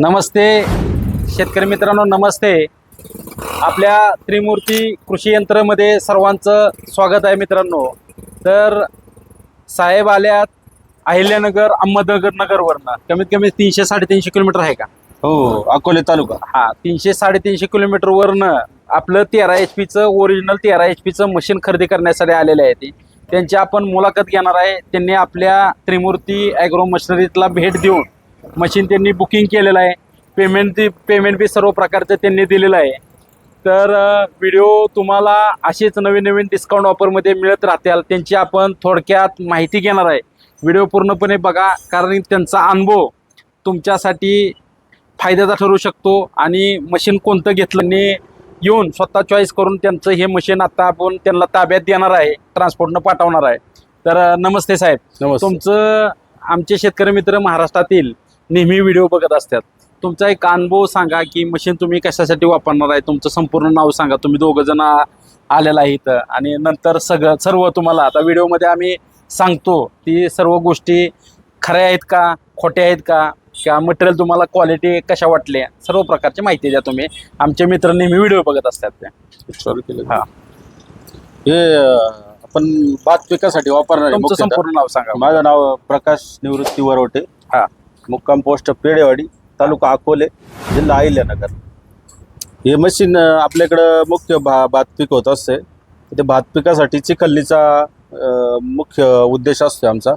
नमस्ते. शेतकरी मित्रांनो नमस्ते. आपल्या त्रिमूर्ती कृषी यंत्रमध्ये सर्वांचं स्वागत आहे मित्रांनो. तर साहेब आल्यात अहिल्यानगर अहमदनगर नगरवरनं. कमीत कमी तीनशे साडेतीनशे किलोमीटर आहे का? हो अकोले तालुका. हा तीनशे साडेतीनशे किलोमीटरवरनं आपलं तेरा एच पीचं ओरिजिनल तेरा एच पीचं मशीन खरेदी करण्यासाठी आलेले आहे ते. त्यांची आपण मुलाखत घेणार आहे. त्यांनी आपल्या त्रिमूर्ती ॲग्रो मशिनरीला भेट देऊन. मशीन त्यांनी बुकिंग केलेलं आहे. पेमेंट पेमेंट बी सर्व प्रकारचं त्यांनी दिलेलं आहे. तर व्हिडिओ तुम्हाला असेच नवीन नवीन डिस्काउंट ऑफरमध्ये मिळत राहतील. त्यांची आपण थोडक्यात माहिती घेणार आहे. व्हिडिओ पूर्णपणे बघा कारण त्यांचा अनुभव तुमच्यासाठी फायद्याचा ठरू शकतो आणि मशीन कोणतं घेतलं येऊन स्वतः चॉईस करून त्यांचं हे मशीन आता आपण त्यांना ताब्यात देणार आहे ट्रान्सपोर्टनं पाठवणार आहे. तर नमस्ते साहेब. नमस्ते. तुमचं आमचे शेतकरी मित्र महाराष्ट्रातील नेहमी व्हिडिओ बघत असतात. तुमचा एक अनुभव सांगा की मशीन तुम्ही कशासाठी वापरणार आहे? तुमचं संपूर्ण नाव सांगा. तुम्ही दोघं जण आलेला आहे इथं. आणि नंतर सगळं सर्व तुम्हाला आता व्हिडिओमध्ये आम्ही सांगतो ती सर्व गोष्टी खऱ्या आहेत का? खोट्या आहेत का? किंवा मटेरियल तुम्हाला क्वालिटी कशा वाटल्या? सर्व प्रकारची माहिती द्या तुम्ही. आमचे मित्र नेहमी व्हिडिओ बघत असतात ते. चालू केलं. हा. हे आपण भात पिकासाठी वापरणार आहे तुमचं. संपूर्ण नाव सांगा. माझं नाव प्रकाश निवृत्ती वरोटे. हा. मुक्काम पोस्ट पेडेवाडी तालुका अकोले जिल्हा अहिल्यानगर हे मशीन आपल्याकडं मुख्य भा भात पीक होत असते ते भात पिकासाठी चिखलनीचा मुख्य उद्देश असतो आमचा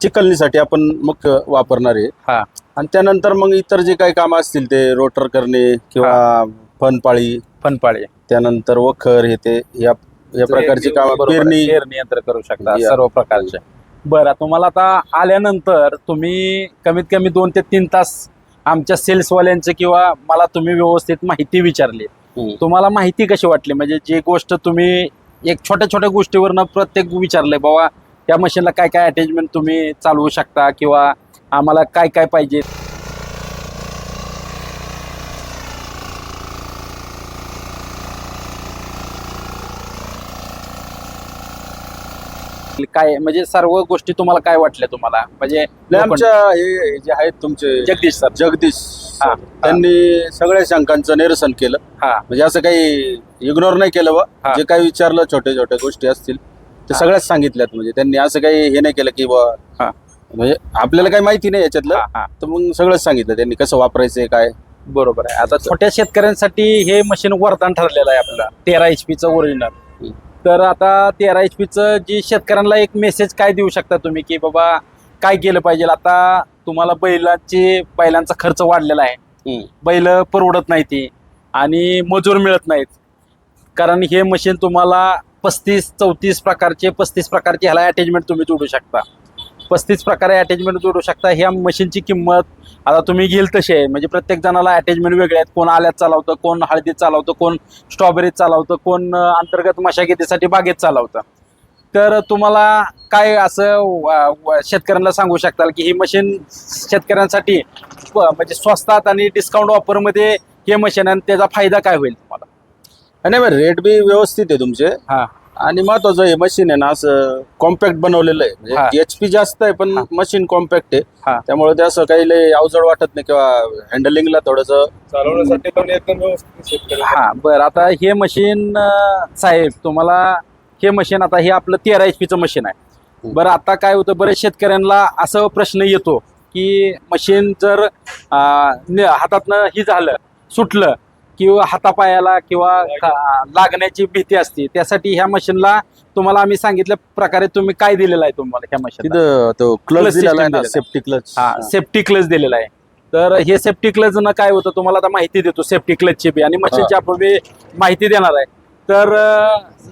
चिखलनीसाठी आपण मुख्य वापरणार आहे हा. आणि त्यानंतर मग इतर जे काही कामं असतील ते रोटर करणे किंवा फनपाळी फनपाळे त्यानंतर वखर हे ते या या प्रकारची कामं. पेरणी पेरणी यंत्र करू शकता. सर्व प्रकारचे बरं तुम्हाला आता आल्यानंतर तुम्ही कमीत कमी दोन ते तीन तास आमच्या सेल्सवाल्यांचं किंवा मला तुम्ही व्यवस्थित माहिती विचारली. हम्म. तुम्हाला माहिती कशी वाटली? म्हणजे जी गोष्ट तुम्ही एक छोट्या छोट्या गोष्टीवरनं प्रत्येक विचारलंय बाबा त्या मशीनला काय काय अटॅचमेंट तुम्ही चालवू शकता किंवा आम्हाला काय काय पाहिजे? काय म्हणजे सर्व गोष्टी तुम्हाला काय वाटल्या तुम्हाला? म्हणजे नाही, आमच्या हे जे आहेत तुमचे जगदीश सर. जगदीश हा, त्यांनी सगळ्या शंकांचं निरसन केलं. हा. म्हणजे असं काही इग्नोर नाही केलं हा. बा जे काही विचारलं छोट्या छोट्या गोष्टी असतील ते हा. सगळ्याच सांगितल्यात. म्हणजे त्यांनी असं काही हे नाही केलं की बा. म्हणजे आपल्याला काही माहिती नाही याच्यातलं. हा, हा. तर मग सगळंच सांगितलं त्यांनी कसं वापरायचंय काय? बरोबर आहे. आता छोट्या शेतकऱ्यांसाठी हे मशीन वरदान ठरलेलं आहे आपलं. तेरा एच पीचं ओरिजिनल. तर आता तेरा एच पीचं जी शेतकऱ्यांना एक मेसेज काय देऊ शकता तुम्ही? की बाबा काय केलं पाहिजे? आता तुम्हाला बैलांची बैलांचा खर्च वाढलेला आहे. बैल परवडत नाही ती आणि मजूर मिळत नाहीत. कारण हे मशीन तुम्हाला पस्तीस चौतीस प्रकारचे पस्तीस प्रकारचे ह्याला अटॅचमेंट तुम्ही जोडू शकता. पस्तीस प्रकारे अटॅचमेंट जोडू शकता. ह्या मशीनची किंमत आता तुम्ही घेईल तशी आहे म्हणजे प्रत्येक जणाला अटॅचमेंट वेगळे आहेत. कोण आल्यात चालवतं कोण हळदीत चालवतं कोण स्ट्रॉबेरीत चालवतं कोण अंतर्गत मशागतीसाठी बागेत चालवतं. तर तुम्हाला काय असं शेतकऱ्यांना सांगू शकताल की ही मशीन शेतकऱ्यांसाठी म्हणजे स्वस्तात आणि डिस्काउंट ऑफरमध्ये हे मशीन आणि त्याचा फायदा काय होईल तुम्हाला? नाही मग रेट बी व्यवस्थित आहे तुमचे. हा. आणि महत्वाचं हे मशीन आहे ना असं कॉम्पॅक्ट बनवलेलं आहे हा. म्हणजे एच पी जास्त आहे पण. मशीन कॉम्पॅक्ट आहे हा. त्यामुळे ते असं काही लय अवजड वाटत नाही किंवा हँडलिंगला थोडस चालवण्यासाठी पण एकदम व्यवस्थित शेतकरी हा बरं आता हे मशीन साहेब तुम्हाला हे मशीन आता हे आपलं तेरा एच पीचं मशीन आहे हम्म. बरं आता काय होतं बरेच शेतकऱ्यांना असं प्रश्न येतो की मशीन जर अं, न- हातातनं ही झालं सुटलं किंवा हातापायाला किंवा का- लागण्याची भीती असते. त्यासाठी ह्या मशीनला तुम्हाला आम्ही सांगितल्या प्रकारे तुम्ही काय दिलेलं आहे तुम्हाला ह्या मशीन क्लच दिलेला आहे. सेफ्टी क्लच हा सेफ्टी क्लच दिलेला आहे. तर हे सेफ्टी क्लच न काय होतं तुम्हाला आता माहिती देतो सेफ्टी क्लचची बी. आणि मशीनची आपण माहिती देणार आहे. तर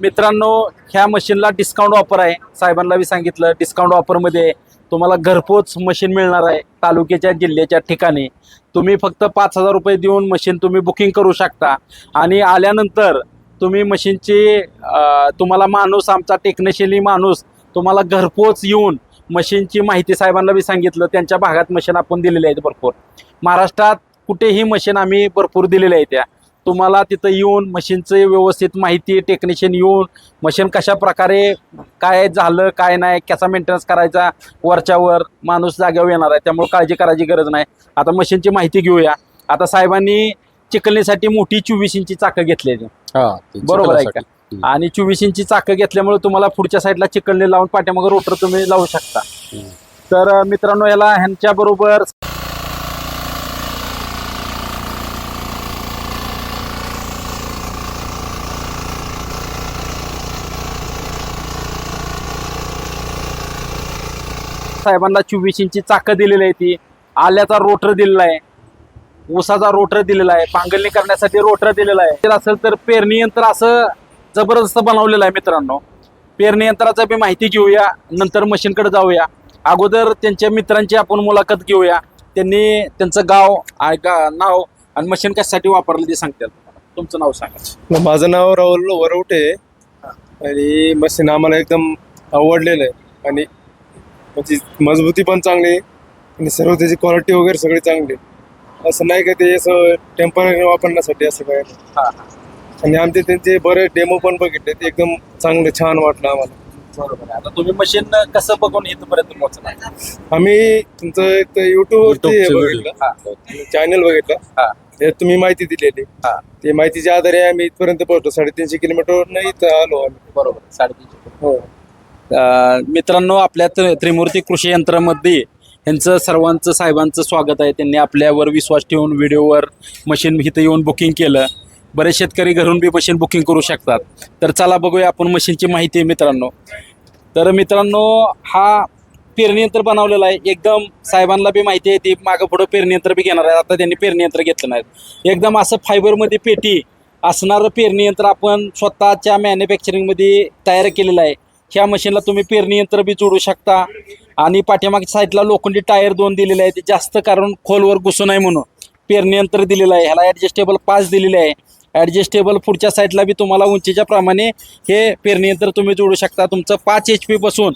मित्रांनो ह्या मशीनला डिस्काउंट ऑफर आहे. साहेबांना बी सांगितलं डिस्काउंट ऑफरमध्ये तुम्हाला घरपोच मशीन मिळणार आहे तालुक्याच्या जिल्ह्याच्या ठिकाणी. तुम्ही फक्त पाच हजार रुपये देऊन मशीन तुम्ही बुकिंग करू शकता. आणि आल्यानंतर तुम्ही मशीनची तुम्हाला माणूस आमचा टेक्निशियनी माणूस तुम्हाला घरपोच येऊन मशीनची माहिती साहेबांना बी सांगितलं. त्यांच्या भागात मशीन आपण दिलेली आहेत भरपूर. महाराष्ट्रात कुठेही मशीन आम्ही भरपूर दिलेल्या आहेत त्या. तुम्हाला तिथं येऊन मशीनचं व्यवस्थित माहिती टेक्निशियन येऊन मशीन कशा प्रकारे काय झालं काय नाही कसा मेंटेनन्स करायचा वरच्यावर माणूस जागेवर येणार आहे त्यामुळे काळजी करायची गरज नाही. आता मशीनची माहिती घेऊया. आता साहेबांनी चिकलणीसाठी मोठी चोवीस इंची चाकं घेतलेली. हा बरोबर आहे का. आणि चोवीस इंची चाकं घेतल्यामुळे तुम्हाला पुढच्या साईडला चिकलणी लावून पाठीमागे रोटर तुम्ही लावू शकता. तर मित्रांनो याला ह्यांच्या साहेबांना चोवीस इंची चाकं दिलेली आहे ती. आल्याचा रोटर दिलेला आहे. ऊसाचा रोटर दिलेला आहे. पांगलणी करण्यासाठी रोटर दिलेला आहे. तर असेल तर पेरणी यंत्र असं जबरदस्त बनवलेलं आहे मित्रांनो. पेरणी यंत्राचा बी माहिती घेऊया. नंतर मशीनकडे जाऊया. अगोदर त्यांच्या मित्रांची आपण मुलाखत घेऊया. त्यांनी त्यांचं गाव नाव आणि मशीन कशासाठी वापरलं ते सांगतात तुमचं नाव सांगा. माझं नाव राहुल वरवटे आहे. आणि मशीन आम्हाला एकदम आवडलेलं आहे. आणि त्याची मजबूती पण चांगली आणि सर्व त्याची क्वालिटी वगैरे सगळी चांगली. असं नाही का ते असं टेंपररी वापरण्यासाठी असं काय नाही. हा, आणि आमचे त्यांचे बरेच डेमो पण बघितले. ते एकदम चांगले छान वाटलं आम्हाला. बरोबर आहे. आता तुम्ही मशीन कसं बघून इथपर्यंत पोहोचला आम्ही तुमचं एक हे चे बघितलं. हा. चॅनल बघितलं. हा. त्यात तुम्ही माहिती दिलेली. हा. ते माहितीच्या आधारे आम्ही इथपर्यंत पोहोचलो. साडेतीनशे किलोमीटर इथं आलो आम्ही. बरोबर साडेतीनशे हो. मित्रांनो आपल्या त्र त्रिमूर्ती कृषी यंत्रामध्ये यांचं सर्वांचं साहेबांचं स्वागत आहे. त्यांनी आपल्यावर विश्वास ठेवून व्हिडिओवर मशीन इथं येऊन बुकिंग केलं. बरेच शेतकरी घरून बी मशीन बुकिंग करू शकतात. तर चला बघूया आपण मशीनची माहिती मित्रांनो. तर मित्रांनो हा पेरणी यंत्र बनवलेला आहे. एकदम साहेबांना बी माहिती आहे ती मागं पुढं पेरणी यंत्र बी घेणार आहे आता त्यांनी पेरणी यंत्र घेतलं नाही. एकदम असं फायबरमध्ये पेटी असणारं पेरणी यंत्र आपण स्वतःच्या मॅन्युफॅक्चरिंगमध्ये तयार केलेलं आहे. ह्या मशीनला तुम्ही पेरणी यंत्र बी जोडू शकता. आणि पाठीमागच्या साईडला लोखंडी टायर दोन दिलेले आहेत. ते जास्त कारण खोलवर घुसू नये म्हणून. पेरणी यंत्र दिलेलं आहे. ह्याला ॲडजस्टेबल पाच दिलेले आहे. ॲडजस्टेबल पुढच्या साईडला बी तुम्हाला उंचीच्या प्रमाणे हे पेरणी यंत्र तुम्ही जोडू शकता. तुमचं पाच एच पीपासून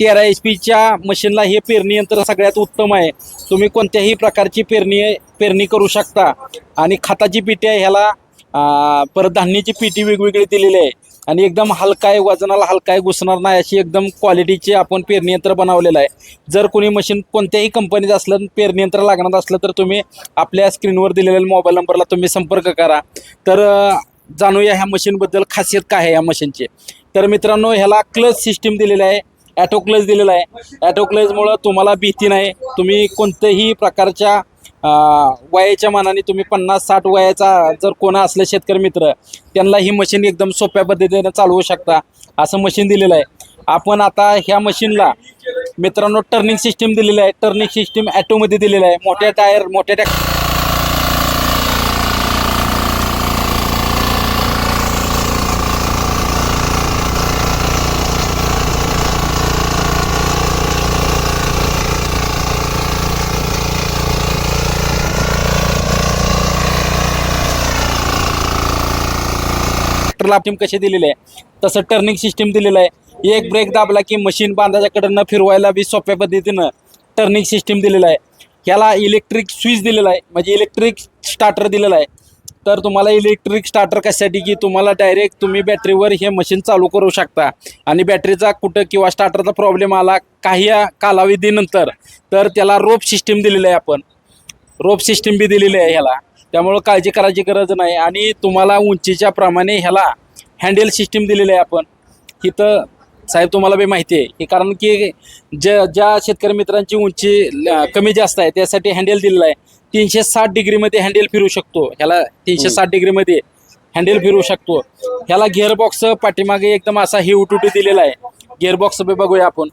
तेरा एच पीच्या मशीनला हे पेरणी यंत्र सगळ्यात उत्तम आहे. तुम्ही कोणत्याही प्रकारची पेरणी पेरणी करू शकता. आणि खताची पिटी आहे. ह्याला परत धान्याची पिटी वेगवेगळी दिलेली आहे. आणि एकदम हलका आहे वजनाला हलका आहे घुसणार नाही अशी एकदम क्वालिटीचे आपण पेरणी यंत्र बनवलेलं आहे. जर कोणी मशीन कोणत्याही कंपनीचं असलं पेरणी यंत्र लागणार असलं तर तुम्ही आपल्या स्क्रीनवर दिलेल्या मोबाईल नंबरला तुम्ही संपर्क करा. तर जाणूया ह्या मशीनबद्दल खासियत काय आहे या मशीनची तर मित्रांनो ह्याला क्लच सिस्टीम दिलेलं आहे. ॲटो क्लच दिलेला आहे. ॲटो क्लचमुळं तुम्हाला भीती नाही. तुम्ही कोणत्याही प्रकारच्या वयाच्या मानाने तुम्ही पन्नास साठ वयाचा जर कोणा असलं शेतकरी मित्र त्यांना ही मशीन एकदम सोप्या पद्धतीने चालवू शकता असं मशीन दिलेलं आहे. आपण आता ह्या मशीनला मित्रांनो टर्निंग सिस्टीम दिलेलं आहे. टर्निंग सिस्टीम ॲटोमध्ये दिलेलं आहे. मोठ्या टायर मोठ्या टॅक ट्रॅक्टरला टीम कशी दिलेली आहे? तसं टर्निंग सिस्टीम दिलेलं आहे. एक ब्रेक दाबला की मशीन बांधाच्याकडनं फिरवायला बी सोप्या पद्धतीनं टर्निंग सिस्टीम दिलेलं आहे. ह्याला इलेक्ट्रिक स्विच दिलेला आहे. म्हणजे इलेक्ट्रिक स्टार्टर दिलेला आहे. तर तुम्हाला इलेक्ट्रिक स्टार्टर कशासाठी? की तुम्हाला डायरेक्ट तुम्ही बॅटरीवर हे मशीन चालू करू शकता. आणि बॅटरीचा कुठं किंवा स्टार्टरचा प्रॉब्लेम आला काही कालावधीनंतर तर त्याला रोप सिस्टीम दिलेलं आहे आपण. रोप सिस्टीम बी दिलेली आहे ह्याला. त्यामुळं काळजी करायची गरज नाही. आणि तुम्हाला उंचीच्या प्रमाणे ह्याला हँडल सिस्टीम दिलेली आहे आपण. इथं साहेब तुम्हाला बी माहिती आहे. की कारण की ज्या ज्या शेतकरी मित्रांची उंची कमी जास्त आहे त्यासाठी हँडल दिलेला आहे. तीनशे साठ डिग्रीमध्ये हँडल फिरू शकतो. ह्याला तीनशे साठ डिग्रीमध्ये हँडल फिरू शकतो. ह्याला गिअरबॉक्स पाठीमागे एकदम असा ही उटुटी दिलेला आहे. गिअरबॉक्स बी बघूया आपण.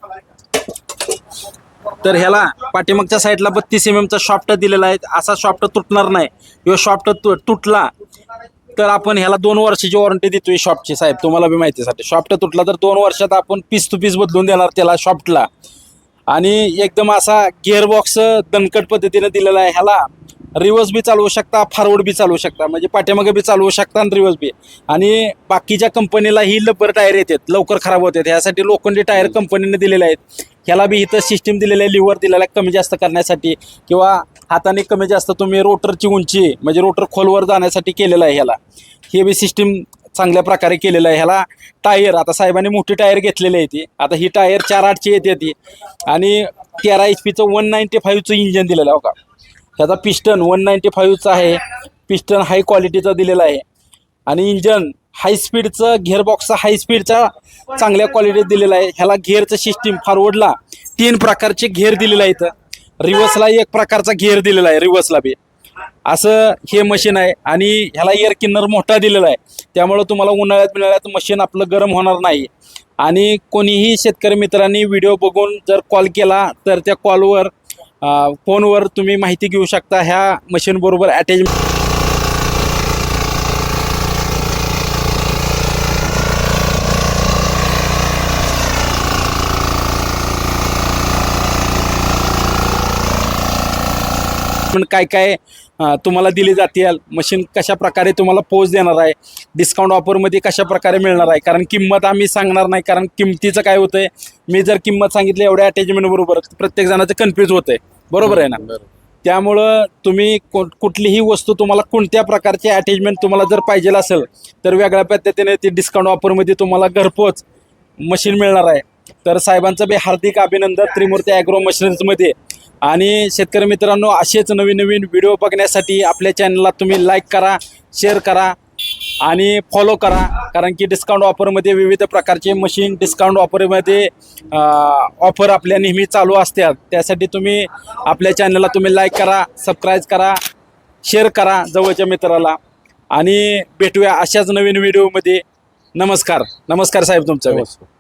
तर ह्याला पाठीमागच्या साईडला बत्तीस एम एमचा शॉफ्ट दिलेला आहे. असा शॉफ्ट तुटणार नाही. किंवा शॉफ्ट तुटला तर आपण ह्याला दोन वर्षाची वॉरंटी देतोय शॉपची साहेब. तुम्हाला बी माहितीसाठी. शॉफ्ट तुटला तर दोन वर्षात आपण पीस टू पीस बदलून देणार त्याला शॉफ्टला आणि एकदम असा गिअरबॉक्स दणकट पद्धतीने दिलेला आहे ह्याला. रिवर्स बी चालवू शकता फॉरवर्ड बी चालवू शकता. म्हणजे पाठीमागे बी चालवू शकता आणि रिवर्स बी. आणि बाकीच्या कंपनीला ही लब्बर टायर येतात लवकर खराब होतात. ह्यासाठी लोखंडी टायर कंपनीने दिलेले आहेत. ह्याला बी इथं सिस्टीम दिलेलं आहे लिव्हर दिलेला आहे कमी जास्त करण्यासाठी. किंवा हाताने कमी जास्त तुम्ही रोटरची उंची म्हणजे रोटर खोलवर जाण्यासाठी केलेलं आहे ह्याला. हे बी सिस्टीम चांगल्या प्रकारे केलेलं आहे ह्याला. टायर आता साहेबांनी मोठी टायर घेतलेली आहे ती. आता ही टायर चार आठची येते ती. आणि तेरा एच पीचं वन नाईन्टी फाईव्हचं इंजन दिलेलं आहे का ह्याचा पिस्टन वन नाईन्टी फाईव्हचं आहे. पिस्टन हाय क्वालिटीचा दिलेला आहे. आणि इंजन हाय स्पीडचं गिअरबॉक्सचा हाय स्पीडचा चांगल्या क्वालिटीत दिलेला आहे. ह्याला गिअरचं सिस्टीम फॉरवर्डला तीन प्रकारचे घेर दिलेलं आहे इथं. रिव्हर्सला एक प्रकारचा घेर दिलेला आहे रिव्हर्सला बी. असं हे मशीन आहे आणि ह्याला एअर किन्नर मोठा दिलेला आहे. त्यामुळं तुम्हाला उन्हाळ्यात मिळाल्यात मशीन आपलं गरम होणार नाही. आणि कोणीही शेतकरी मित्रांनी व्हिडिओ बघून जर कॉल केला तर त्या कॉलवर फोनवर तुम्ही माहिती घेऊ शकता. ह्या मशीनबरोबर अटॅच पण काय काय तुम्हाला दिली जाते मशीन कशा प्रकारे तुम्हाला पोच देणार आहे डिस्काउंट ऑफरमध्ये कशा प्रकारे मिळणार आहे कारण किंमत आम्ही सांगणार नाही कारण किमतीचं काय होतंय मी जर किंमत सांगितली एवढ्या अटॅचमेंट बरोबर प्रत्येक जणाचं कन्फ्यूज होतंय. बरोबर आहे ना. त्यामुळं तुम्ही कुठलीही वस्तू तुम्हाला कोणत्या प्रकारचे अटॅचमेंट तुम्हाला जर पाहिजे असेल तर वेगळ्या पद्धतीने ती डिस्काउंट ऑफरमध्ये तुम्हाला घरपोच मशीन मिळणार आहे. तर साहेबांचं बी हार्दिक अभिनंदन त्रिमूर्ती ॲग्रो मशीनरीजमध्ये आणि शेतकरी मित्रांनो असेच नवीन नवीन व्हिडिओ बघण्यासाठी आपल्या चॅनलला तुम्ही लाईक करा शेअर करा आणि फॉलो करा. कारण की डिस्काउंट ऑफरमध्ये विविध प्रकारचे मशीन डिस्काउंट ऑफरमध्ये ऑफर आपल्या नेहमी चालू असतात. त्यासाठी तुम्ही आपल्या चॅनलला तुम्ही लाईक करा सबस्क्राईब करा शेअर करा जवळच्या मित्राला. आणि भेटूया अशाच नवीन व्हिडिओमध्ये नमस्कार. नमस्कार साहेब तुमचा. नमस्कार.